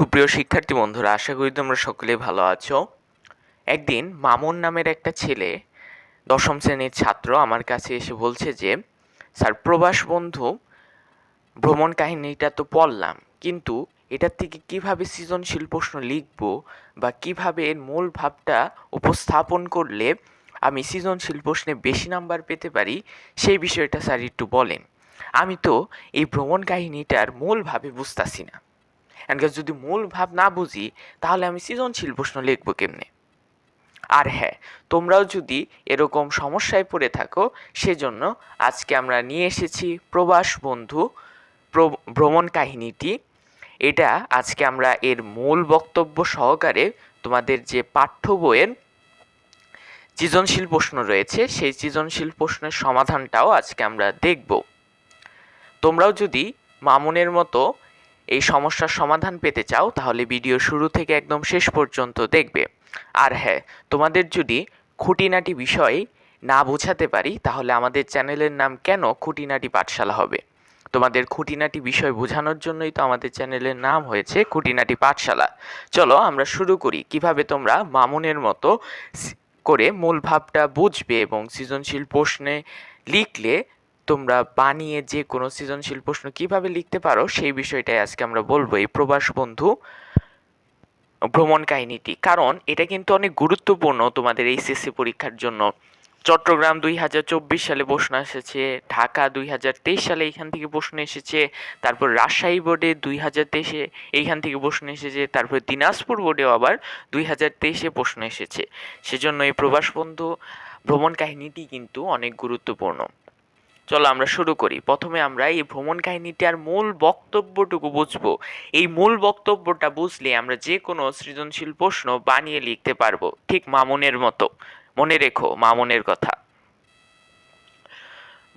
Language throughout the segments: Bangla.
সুপ্রিয় শিক্ষার্থী বন্ধুরা, আশা করি তোমরা সকলেই ভালো আছো। একদিন মামুন নামের একটা ছেলে, দশম শ্রেণির ছাত্র আমার কাছে এসে বলছে যে, স্যার, প্রবাস বন্ধু, ভ্রমণ কাহিনীটা তো পড়লাম, কিন্তু এটার থেকে কীভাবে সৃজনশীল প্রশ্ন লিখব বা কীভাবে এর মূল ভাবটা উপস্থাপন করলে আমি সৃজনশীল প্রশ্নে বেশি নাম্বার পেতে পারি, সেই বিষয়টা স্যার একটু বলেন। আমি তো এই ভ্রমণ কাহিনীটার মূল ভাবে বুঝতাছি না। এনকে যদি মূল ভাব না বুঝি, তাহলে আমি সৃজনশীল প্রশ্ন লিখব কেমনে? আর হ্যাঁ তোমরাও যদি এরকম সমস্যায় পড়ে থাকো, সেজন্য আজকে আমরা নিয়ে এসেছি প্রবাস বন্ধু ভ্রমণ কাহিনীটি। এটা আজকে আমরা এর মূল বক্তব্য সহকারে তোমাদের যে পাঠ্য বইয়ের সৃজনশীল প্রশ্ন রয়েছে, সেই সৃজনশীল প্রশ্নের সমাধানটাও আজকে আমরা দেখব। তোমরাও যদি মামুনের মতো এই সমস্যার সমাধান পেতে চাও, তাহলে ভিডিও শুরু থেকে একদম শেষ পর্যন্ত দেখবে। আর হ্যাঁ তোমাদের যদি খুঁটিনাটি বিষয় না বোঝাতে পারি, তাহলে আমাদের চ্যানেলের নাম কেন খুঁটিনাটি পাঠশালা হবে? তোমাদের খুঁটিনাটি বিষয় বোঝানোর জন্যই তো আমাদের চ্যানেলের নাম হয়েছে খুঁটিনাটি পাঠশালা। চলো আমরা শুরু করি, কীভাবে তোমরা মামুনের মতো করে মূল ভাবটা বুঝবে এবং সৃজনশীল প্রশ্নে লিখলে তোমরা বানিয়ে যে কোনো সৃজনশীল প্রশ্ন কীভাবে লিখতে পারো, সেই বিষয়টাই আজকে আমরা বলব। এই প্রবাস বন্ধু ভ্রমণ কাহিনীটি। কারণ এটা কিন্তু অনেক গুরুত্বপূর্ণ তোমাদের এইচএসসি পরীক্ষার জন্য। চট্টগ্রাম দুই হাজার চব্বিশ সালে প্রশ্ন এসেছে, ঢাকা দুই হাজার তেইশ সালে এইখান থেকে প্রশ্ন এসেছে, তারপর রাজশাহী বোর্ডে দুই হাজার তেইশে এইখান থেকে প্রশ্ন এসেছে, তারপর দিনাজপুর বোর্ডেও আবার দুই হাজার তেইশে প্রশ্ন এসেছে। সেজন্য এই প্রবাস বন্ধু ভ্রমণ কাহিনীটি কিন্তু অনেক গুরুত্বপূর্ণ। চলো আমরা শুরু করি। প্রথমে আমরা এই ভ্রমণ কাহিনীটার মূল বক্তব্যটুকু বুঝব। এই মূল বক্তব্যটা বুঝলে আমরা যে কোনো সৃজনশীল প্রশ্ন বানিয়ে লিখতে পারব, ঠিক মামুনের মতো। মনে রেখো মামুনের কথা।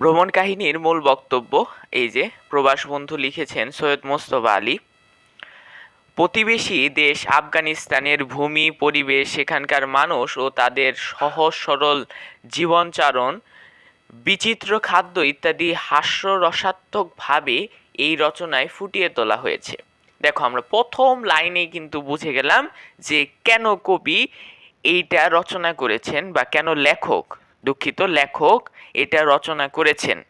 ভ্রমণ কাহিনীর মূল বক্তব্য, এই যে প্রবাস বন্ধু লিখেছেন সৈয়দ মোস্তফা আলী, প্রতিবেশী দেশ আফগানিস্তানের ভূমি, পরিবেশ, সেখানকার মানুষ ও তাদের সহজ সরল জীবনচারণ বিচিত্র খাদ্য ইত্যাদি হাস্যরসাত্মকভাবে এই রচনায় ফুটিয়ে তোলা হয়েছে। দেখো, আমরা প্রথম লাইনে কিন্তু বুঝে গেলাম যে কেন কবি এইটা রচনা করেছেন বা কেন লেখক, দুঃখিত, লেখক এটা রচনা করেছেন।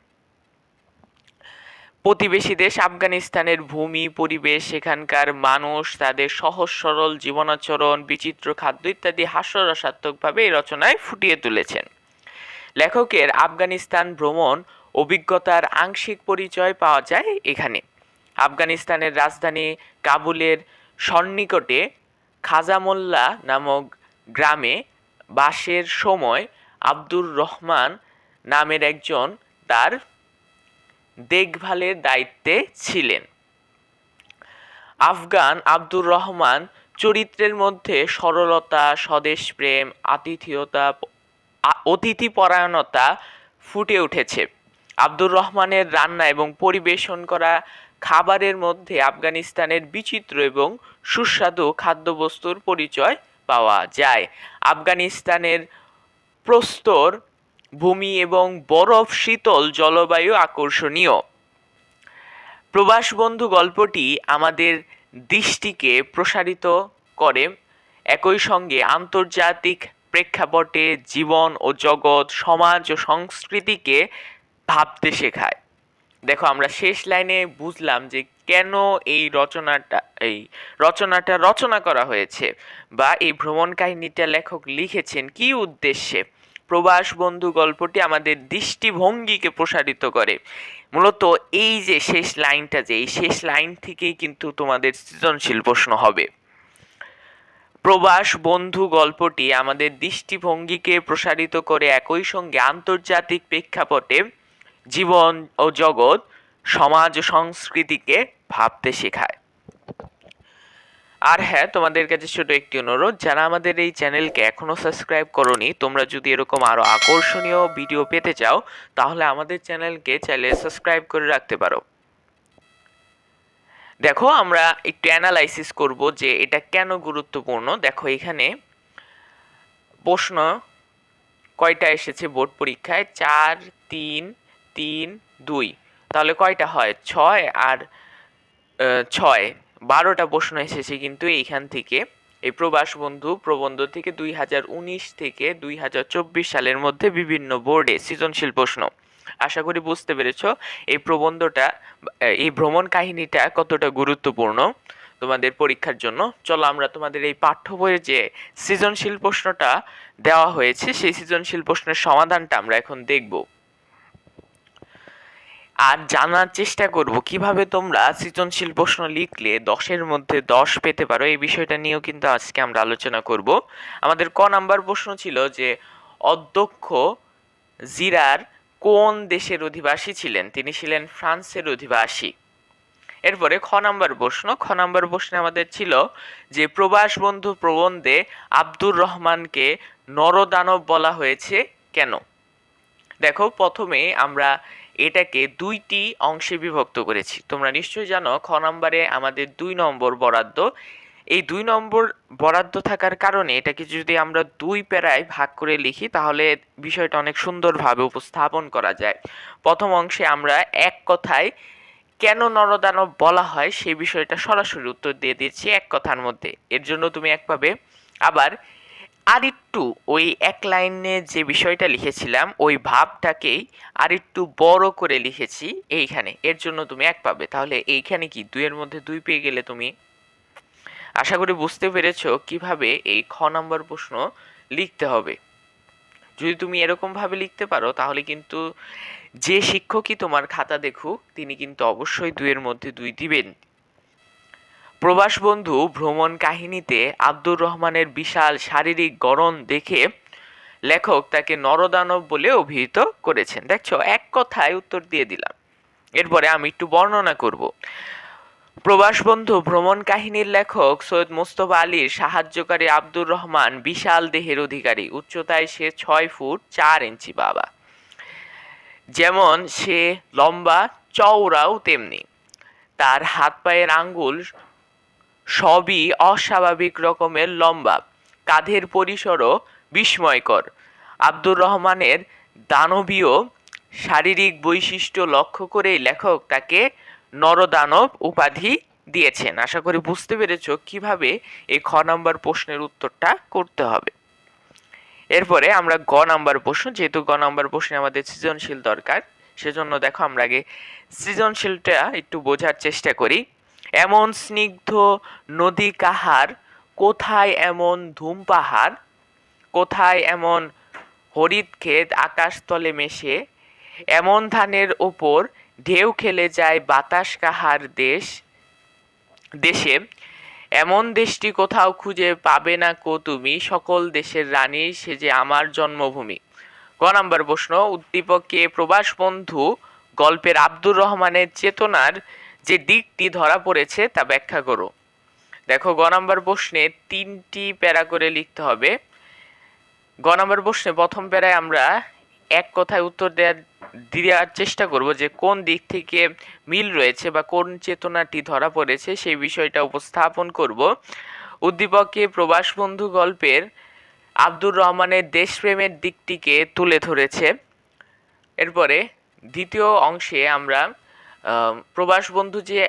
প্রতিবেশী দেশ আফগানিস্তানের ভূমি, পরিবেশ সেখানকার মানুষ, তাদের সহজ, সরল জীবনাচরণ, বিচিত্র খাদ্য ইত্যাদি হাস্যরসাত্মকভাবে এই রচনায় ফুটিয়ে তুলেছেন। লেখকের আফগানিস্তান ভ্রমণ, অভিজ্ঞতার আংশিক পরিচয় পাওয়া যায় এখানে। আফগানিস্তানের রাজধানী কাবুলের সন্নিকটে খাজামোল্লা নামক গ্রামে বাসের সময় আব্দুর রহমান নামের একজন তার দেখভালের দায়িত্বে ছিলেন। আফগান আব্দুর রহমান চরিত্রের মধ্যে সরলতা স্বদেশপ্রেম আতিথেয়তা আ- অতিথিপরায়ণতা ফুটে উঠেছে। আব্দুর রহমানের রান্না এবং পরিবেশন করা খাবারের মধ্যে আফগানিস্তানের বিচিত্র এবং সুস্বাদু খাদ্যবস্তুর পরিচয় পাওয়া যায়। আফগানিস্তানের প্রস্তর ভূমি এবং বরফ শীতল জলবায়ু আকর্ষণীয়। প্রবাস বন্ধু গল্পটি আমাদের দৃষ্টিকে প্রসারিত করে। একই সঙ্গে আন্তর্জাতিক প্রেক্ষাপটে জীবন ও জগৎ, সমাজ ও সংস্কৃতিকে ভাবতে শেখায়। দেখো, আমরা শেষ লাইনে বুঝলাম যে কেন এই রচনাটা এই রচনাটা রচনা করা হয়েছে বা এই ভ্রমণ কাহিনীটা লেখক লিখেছেন কি উদ্দেশ্যে? প্রবাস বন্ধু গল্পটি আমাদের দৃষ্টিভঙ্গিকে প্রসারিত করে। মূলত এই যে শেষ লাইনটা যে, এই শেষ লাইন থেকেই কিন্তু তোমাদের সৃজনশীল প্রশ্ন হবে। প্রবাস বন্ধু গল্পটি আমাদের দৃষ্টিভঙ্গিকে প্রসারিত করে একই সঙ্গে আন্তর্জাতিক প্রেক্ষাপটে জীবন ও জগৎ, সমাজ সংস্কৃতিকে ভাবতে শেখায়। আর হ্যাঁ তোমাদের কাছে ছোট একটি অনুরোধ, যারা আমাদের এই চ্যানেলকে এখনও সাবস্ক্রাইব করনি, তোমরা যদি এরকম আরও আকর্ষণীয় ভিডিও পেতে চাও, তাহলে আমাদের চ্যানেলকে চাইলে সাবস্ক্রাইব করে রাখতে পারো। দেখো, আমরা একটু অ্যানালাইসিস করব যে এটা কেন গুরুত্বপূর্ণ। দেখো, এখানে প্রশ্ন কয়টা এসেছে বোর্ড পরীক্ষায়? চার, তিন তিন, দুই। তাহলে কয়টা হয়? ছয় আর ছয়। বারোটা প্রশ্ন এসেছে কিন্তু এইখান থেকে। এই প্রবাস বন্ধু প্রবন্ধ থেকে দুই হাজার উনিশ থেকে দুই হাজার চব্বিশ সালের মধ্যে বিভিন্ন বোর্ডে সৃজনশীল প্রশ্ন। আশা করি বুঝতে পেরেছ, এই প্রবন্ধটা, এই ভ্রমণ কাহিনীটা কতটা গুরুত্বপূর্ণ তোমাদের পরীক্ষার জন্য। চলো আমরা তোমাদের এই পাঠ্য বইয়ের যে সৃজনশীল প্রশ্নটা দেওয়া হয়েছে, সেই সৃজনশীল প্রশ্নের সমাধানটা আমরা এখন দেখব। আর জানার চেষ্টা করব, কীভাবে তোমরা সৃজনশীল প্রশ্ন লিখলে দশের মধ্যে দশ পেতে পারো, এই বিষয়টা নিয়েও কিন্তু আজকে আমরা আলোচনা করব। আমাদের ক নাম্বার প্রশ্ন ছিল যে, অধ্যক্ষ জিরার কোন দেশের অধিবাসী ছিলেন? তিনি ছিলেন ফ্রান্সের অধিবাসী। এরপরে খ নাম্বার প্রশ্ন। খ নাম্বার প্রশ্নে আমাদের ছিল যে প্রবাস বন্ধু প্রবন্ধে আব্দুর রহমানকে নরদানব বলা হয়েছে কেন? দেখো, প্রথমে আমরা এটাকে দুইটি অংশে বিভক্ত করেছি। তোমরা নিশ্চয়ই জানো, খ নম্বরে আমাদের দুই নম্বর বরাদ্দ এই দুই নম্বর বরাদ্দ থাকার কারণে এটাকে যদি আমরা দুই প্যারায় ভাগ করে লিখি, তাহলে বিষয়টা অনেক সুন্দরভাবে উপস্থাপন করা যায়। প্রথম অংশে আমরা এক কথায় কেন নরদানব বলা হয় সেই বিষয়টা সরাসরি উত্তর দিয়ে দিচ্ছি এক কথার মধ্যে। এর জন্য তুমি এক পাবে আবার আরেকটু ওই এক লাইনে যে বিষয়টা লিখেছিলাম, ওই ভাবটাকেই আরেকটু বড় করে লিখেছি এইখানে। এর জন্য তুমি এক পাবে তাহলে এইখানে কি দুইয়ের মধ্যে দুই পেয়ে গেলে তুমি আশা করি বুঝতে পেরেছ কীভাবে এই খ নম্বর প্রশ্ন লিখতে হবে। যদি তুমি এরকমভাবে লিখতে পারো, তাহলে কিন্তু যে শিক্ষকই তোমার খাতা দেখুক, তিনি কিন্তু অবশ্যই দুইয়ের মধ্যে দুই দিবেন। প্রবাস বন্ধু, ভ্রমণ কাহিনীতে আব্দুর রহমানের বিশাল শারীরিক গড়ন দেখে লেখক তাকে নরদানব বলে অভিহিত করেছেন। দেখছ, এক কথায় উত্তর দিয়ে দিলাম। এরপরে আমি একটু বর্ণনা করব। প্রবাস বন্ধু ভ্রমণ কাহিনীর লেখক সৈয়দ মোস্তফা আলীর সাহায্যকারী আব্দুর রহমান, বিশাল দেহের অধিকারী। উচ্চতায় সে ছয় ফুট চার ইঞ্চি বাবা। যেমন সে লম্বা, চওড়াও তেমনি। তার হাত পায়ের আঙ্গুল সবই অস্বাভাবিক রকমের লম্বা। কাঁধের পরিসরও বিস্ময়কর। আব্দুর রহমানের দানবীয় শারীরিক বৈশিষ্ট্য লক্ষ্য করেই লেখক তাকে নরদানব উপাধি দিয়েছেন। আশা করি বুঝতে পেরেছ কীভাবে এই খ নম্বর প্রশ্নের উত্তরটা করতে হবে। এরপরে আমরা গ নাম্বার প্রশ্ন, যেহেতু গ নাম্বার প্রশ্নে আমাদের সৃজনশীল দরকার, সেজন্য দেখো আমরা আগে সৃজনশীলটা একটু বোঝার চেষ্টা করি। এমন স্নিগ্ধ নদী কাহার, কোথায় এমন ধূম পাহাড়, কোথায় এমন হরিৎ ক্ষেত আকাশতলে মেশে, এমন ধানের ওপর ঢেউ খেলে যায় বাতাস কাহার দেশ, দেশে। এমন দেশটি কোথাও খুঁজে পাবে না কো তুমি, সকল দেশের রানী সে যে আমার জন্মভূমি। ক নাম্বার প্রশ্ন, উদ্দীপকে প্রবাস বন্ধু, গল্পের আব্দুর রহমানের চেতনার যে দিকটি ধরা পড়েছে তা ব্যাখ্যা করো। দেখো, গ নাম্বার প্রশ্নে তিনটি প্যারা করে লিখতে হবে। গ নাম্বার প্রশ্নে প্রথম প্যারায় আমরা এক কথায় উত্তর দেওয়ার দেওয়ার চেষ্টা করব যে কোন দিক থেকে মিল রয়েছে বা কোন চেতনাটি ধরা পড়েছে সেই বিষয়টা উপস্থাপন করব। উদ্দীপকে প্রবাস বন্ধু গল্পের আব্দুর রহমানের দেশপ্রেমের দিকটিকে তুলে ধরেছে। এরপরে দ্বিতীয় অংশে আমরা প্রবাস বন্ধু যে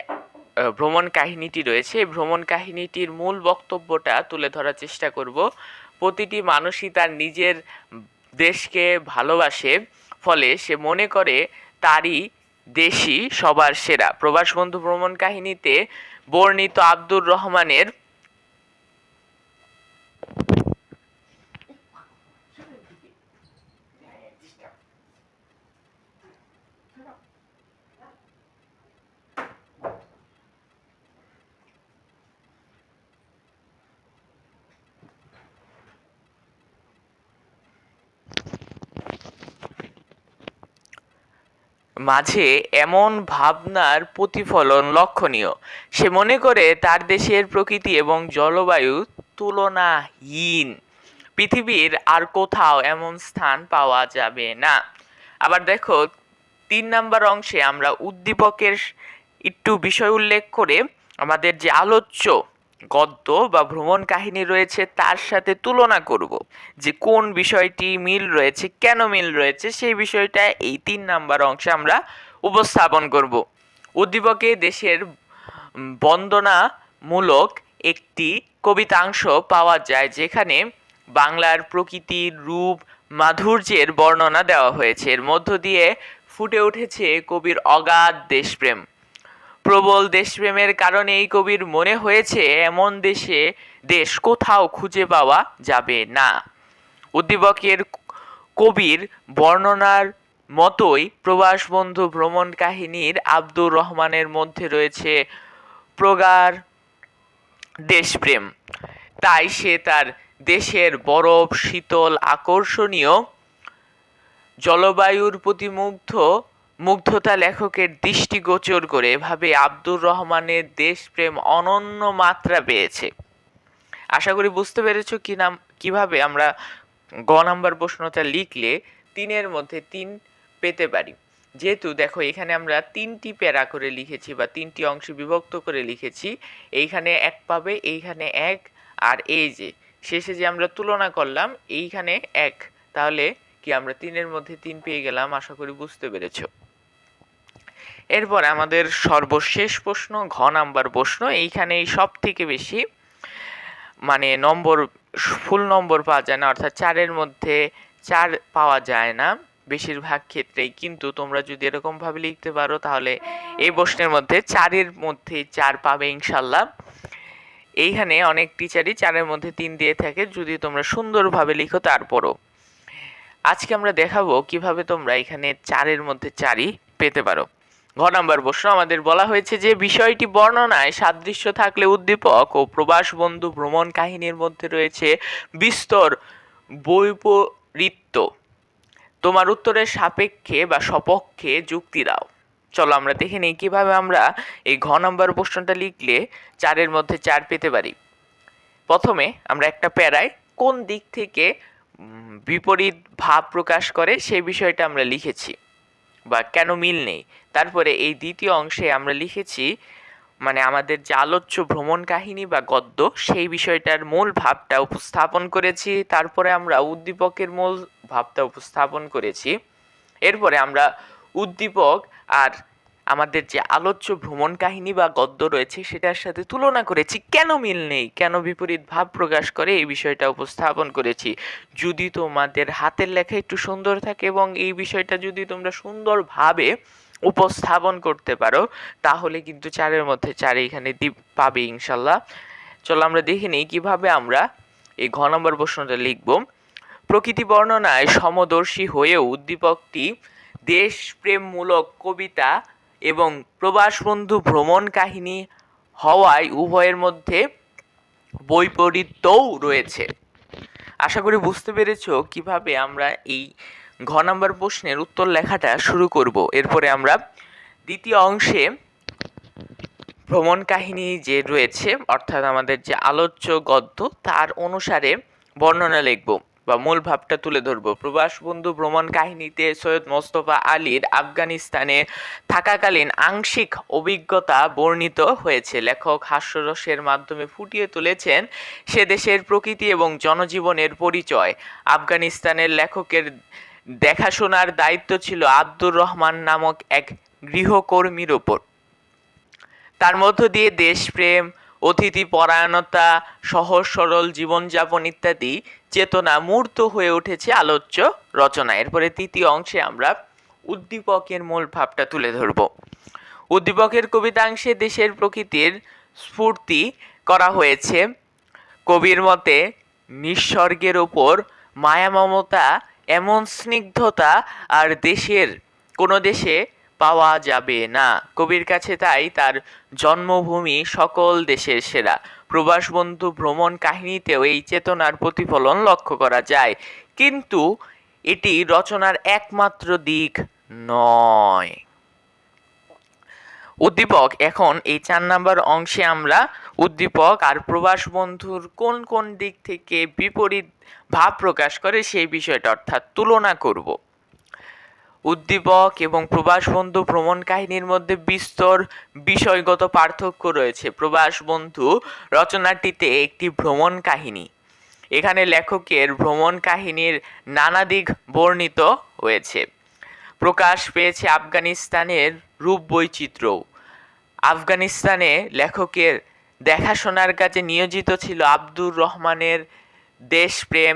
ভ্রমণ কাহিনীটি রয়েছে ভ্রমণ কাহিনীটির মূল বক্তব্যটা তুলে ধরার চেষ্টা করব। প্রতিটি মানুষই তার নিজের দেশকে ভালোবাসে, ফলে সে মনে করে তারই দেশই সবার সেরা। প্রবাস বন্ধু ভ্রমণ কাহিনীতে বর্ণিত আব্দুর রহমানের মাঝে এমন ভাবনার প্রতিফলন লক্ষণীয়। সে মনে করে তার দেশের প্রকৃতি এবং জলবায়ু তুলনাহীন। পৃথিবীর আর কোথাও এমন স্থান পাওয়া যাবে না। আবার দেখো, তিন নাম্বার অংশে আমরা উদ্দীপকের একটু বিষয় উল্লেখ করে আমাদের যে আলোচ্য গদ্য বা ভ্রমণ কাহিনী রয়েছে তার সাথে তুলনা করব। যে কোন বিষয়টি মিল রয়েছে, কেন মিল রয়েছে, সেই বিষয়টা এই তিন নাম্বার অংশে আমরা উপস্থাপন করব। উদ্দীপকে দেশের বন্দনামূলক একটি কবিতাংশ পাওয়া যায়, যেখানে বাংলার প্রকৃতির রূপ মাধুর্যের বর্ণনা দেওয়া হয়েছে। এর মধ্য দিয়ে ফুটে উঠেছে কবির অগাধ দেশপ্রেম। প্রবল দেশপ্রেমের কারণে এই কবির মনে হয়েছে, এমন দেশে, দেশ কোথাও খুঁজে পাওয়া যাবে না। উদ্দীপকের কবির বর্ণনার মতোই প্রবাস বন্ধু ভ্রমণ কাহিনীর আব্দুর রহমানের মধ্যে রয়েছে প্রগাঢ় দেশপ্রেম। তাই সে তার দেশের বরফ, শীতল, আকর্ষণীয় জলবায়ুর প্রতি মুগ্ধ মুগ্ধতা লেখকের দৃষ্টিগোচর করে এভাবে আব্দুর রহমানের দেশপ্রেম অনন্য মাত্রা পেয়েছে। আশা করি বুঝতে পেরেছ কি নাম, কীভাবে আমরা গ নাম্বার প্রশ্নটা লিখলে তিনের মধ্যে তিন পেতে পারি। যেহেতু দেখো এখানে আমরা তিনটি প্যারা করে লিখেছি বা তিনটি অংশে বিভক্ত করে লিখেছি, এইখানে এক পাবে, এইখানে এক, আর এই যে, শেষে যে আমরা তুলনা করলাম, এইখানে এক। তাহলে কি আমরা তিনের মধ্যে তিন পেয়ে গেলাম? আশা করি বুঝতে পেরেছ। এরপর আমাদের সর্বশেষ প্রশ্ন, ঘ নাম্বার প্রশ্ন, এইখানেই সব থেকে বেশি মানে নম্বর, ফুল নম্বর পাওয়া যায় না, অর্থাৎ চারের মধ্যে চার পাওয়া যায় না, বেশিরভাগ ক্ষেত্রেই। কিন্তু তোমরা যদি এরকমভাবে লিখতে পারো, তাহলে এই প্রশ্নের মধ্যে চারের মধ্যে চার পাবে ইনশাল্লাহ। এইখানে অনেক টিচারই চারের মধ্যে তিন দিয়ে থাকে, যদি তোমরা সুন্দরভাবে লিখো তারপরও। আজকে আমরা দেখাবো কীভাবে তোমরা এখানে চারের মধ্যে চারই পেতে পারো। ঘ নাম্বার প্রশ্ন, আমাদের বলা হয়েছে যে বিষয়টি বর্ণনায় সাদৃশ্য থাকলে উদ্দীপক ও প্রবাস বন্ধু ভ্রমণ কাহিনীর মধ্যে রয়েছে বিস্তর বৈপরীত্য। তোমার উত্তরের সাপেক্ষে বা সপক্ষে যুক্তি দাও। চলো আমরা দেখে নিই কীভাবে আমরা এই ঘ নাম্বার প্রশ্নটা লিখলে চারের মধ্যে চার পেতে পারি। প্রথমে আমরা একটা প্যারায় কোন দিক থেকে বিপরীত ভাব প্রকাশ করে সেই বিষয়টা আমরা লিখেছি বা কেন মিল নেই। তারপরে এই দ্বিতীয় অংশে আমরা লিখেছি মানে আমাদের যে আলোচ্য ভ্রমণ কাহিনী বা গদ্য, সেই বিষয়টার মূল ভাবটা উপস্থাপন করেছি, তারপরে আমরা উদ্দীপকের মূল ভাবটা উপস্থাপন করেছি। এরপরে আমরা উদ্দীপক আর আমাদের যে আলোচ্য ভ্রমণ কাহিনী বা গদ্য রয়েছে, সেটার সাথে তুলনা করেছি। কেন মিল নেই? কেন বিপরীত ভাব প্রকাশ করে? এই বিষয়টা উপস্থাপন করেছি। যদি তোমাদের হাতের লেখা একটু সুন্দর থাকে এবং এই বিষয়টা যদি তোমরা সুন্দরভাবে উপস্থাপন করতে পারো, তাহলে কিন্তু চারের মধ্যে চারে এখানে দ্বীপ পাবে ইনশাল্লাহ। চলো আমরা দেখে নিই কীভাবে আমরা এই ঘ নম্বর প্রশ্নটা লিখব। প্রকৃতি বর্ণনায় সমদর্শী হয়েও উদ্দীপকটি দেশপ্রেমমূলক কবিতা এবং প্রবাসবন্ধু ভ্রমণ কাহিনী হওয়ায় উভয়ের মধ্যে বৈপরীত্যও রয়েছে। আশা করি বুঝতে পেরেছ কীভাবে আমরা এই ঘ নাম্বার প্রশ্নের উত্তর লেখাটা শুরু করব। এরপরে আমরা দ্বিতীয় অংশে ভ্রমণ কাহিনী যে রয়েছে, অর্থাৎ আমাদের যে আলোচ্য গদ্য, তার অনুসারে বর্ণনা লিখব বা মূল ভাবটা তুলে ধরবো। প্রবাস বন্ধু ভ্রমণ কাহিনীতে সৈয়দ মোস্তফা আলীর আফগানিস্তানে থাকাকালীন আংশিক অভিজ্ঞতা বর্ণিত হয়েছে। লেখক হাস্যরসের মাধ্যমে ফুটিয়ে তুলেছেন সে দেশের প্রকৃতি এবং জনজীবনের পরিচয়। আফগানিস্তানের লেখকের দেখাশোনার দায়িত্ব ছিল আব্দুর রহমান নামক এক গৃহকর্মীর ওপর। তার মধ্য দিয়ে দেশপ্রেম অতিথি পরায়ণতা সহজ সরল জীবনযাপন ইত্যাদি চেতনা মূর্ত হয়ে উঠেছে আলোচ্য রচনা। এরপরে তৃতীয় অংশে আমরা উদ্দীপকের মূল ভাবটা তুলে ধরব। উদ্দীপকের কবিতাংশে দেশের প্রকৃতির স্ফূর্তি করা হয়েছে। কবির মতে, নিঃস্বর্গের ওপর মায়া মমতা এমন স্নিগ্ধতা আর দেশের কোনো দেশে পাওয়া যাবে না। কবির কাছে তাই তার জন্মভূমি সকল দেশের সেরা। প্রবাস বন্ধু ভ্রমণ কাহিনীতেও এই চেতনার প্রতিফলন লক্ষ্য করা যায়। কিন্তু এটি রচনার একমাত্র দিক নয়। উদ্দীপক, এখন এই চার নাম্বার অংশে আমরা উদ্দীপক আর প্রবাস বন্ধুর কোন কোন দিক থেকে বিপরীত ভাব প্রকাশ করে সেই বিষয়টা অর্থাৎ তুলনা করব। উদ্দীপক এবং প্রবাস বন্ধু ভ্রমণ কাহিনীর মধ্যে বিস্তর বিষয়গত পার্থক্য রয়েছে। প্রবাস বন্ধু রচনাটিতে একটি ভ্রমণ কাহিনী। এখানে লেখকের ভ্রমণ কাহিনীর নানা দিক বর্ণিত হয়েছে। প্রকাশ পেয়েছে আফগানিস্তানের রূপ বৈচিত্র্যও আফগানিস্তানে লেখকের দেখাশোনার কাজে নিয়োজিত ছিল আব্দুর রহমানের দেশপ্রেম,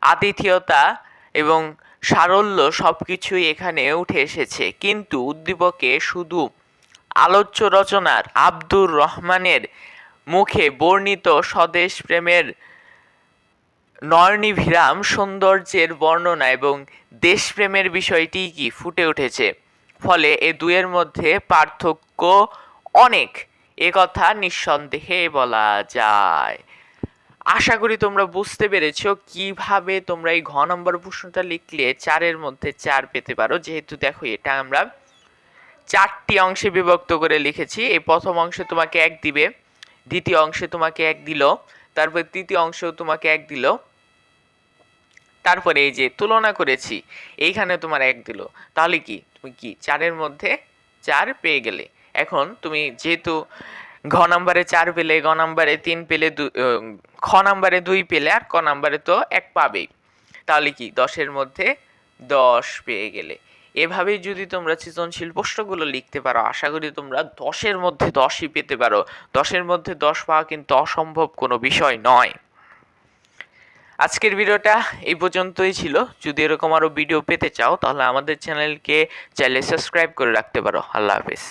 আতিথেয়তা এবং সারল্য সব কিছুই এখানে উঠে এসেছে। কিন্তু উদ্দীপকে শুধু আলোচ্য রচনার আব্দুর রহমানের মুখে বর্ণিত স্বদেশ প্রেমের নয়নিভিরাম সৌন্দর্যের বর্ণনা এবং দেশপ্রেমের বিষয়টি কি ফুটে উঠেছে? ফলে এ দুয়ের মধ্যে পার্থক্য অনেক, এ কথা নিঃসন্দেহে বলা যায়। আশা করি তোমরা বুঝতে পেরেছ কীভাবে তোমরা এই ঘ নম্বর প্রশ্নটা লিখলে চারের মধ্যে চার পেতে পারো। যেহেতু দেখো এটা আমরা চারটি অংশে বিভক্ত করে লিখেছি। এই প্রথম অংশে তোমাকে এক দিবে, দ্বিতীয় অংশে তোমাকে এক দিল, তারপর তৃতীয় অংশেও তোমাকে এক দিল। তারপরে এই যে তুলনা করেছি, এইখানে তোমার এক দিল। তাহলে কি? তুমি কি চারের মধ্যে চার পেয়ে গেলে? এখন তুমি যেহেতু ঘ নাম্বারে চার পেলে, গ নাম্বারে তিন পেলে দু- খ নাম্বারে দুই পেলে আর ক নাম্বারে তো এক পাবেই। তাহলে কি? দশের মধ্যে দশ পেয়ে গেলে। এভাবেই যদি তোমরা সৃজনশীল প্রশ্নগুলো লিখতে পারো, আশা করি তোমরা দশের মধ্যে দশই পেতে পারো। দশের মধ্যে দশ পাওয়া কিন্তু অসম্ভব কোনো বিষয় নয়। আজকের ভিডিওটা এই পর্যন্তই ছিল। যদি এরকম আরও ভিডিও পেতে চাও, তাহলে আমাদের চ্যানেলকে চাইলে সাবস্ক্রাইব করে রাখতে পারো। আল্লাহ হাফেজ।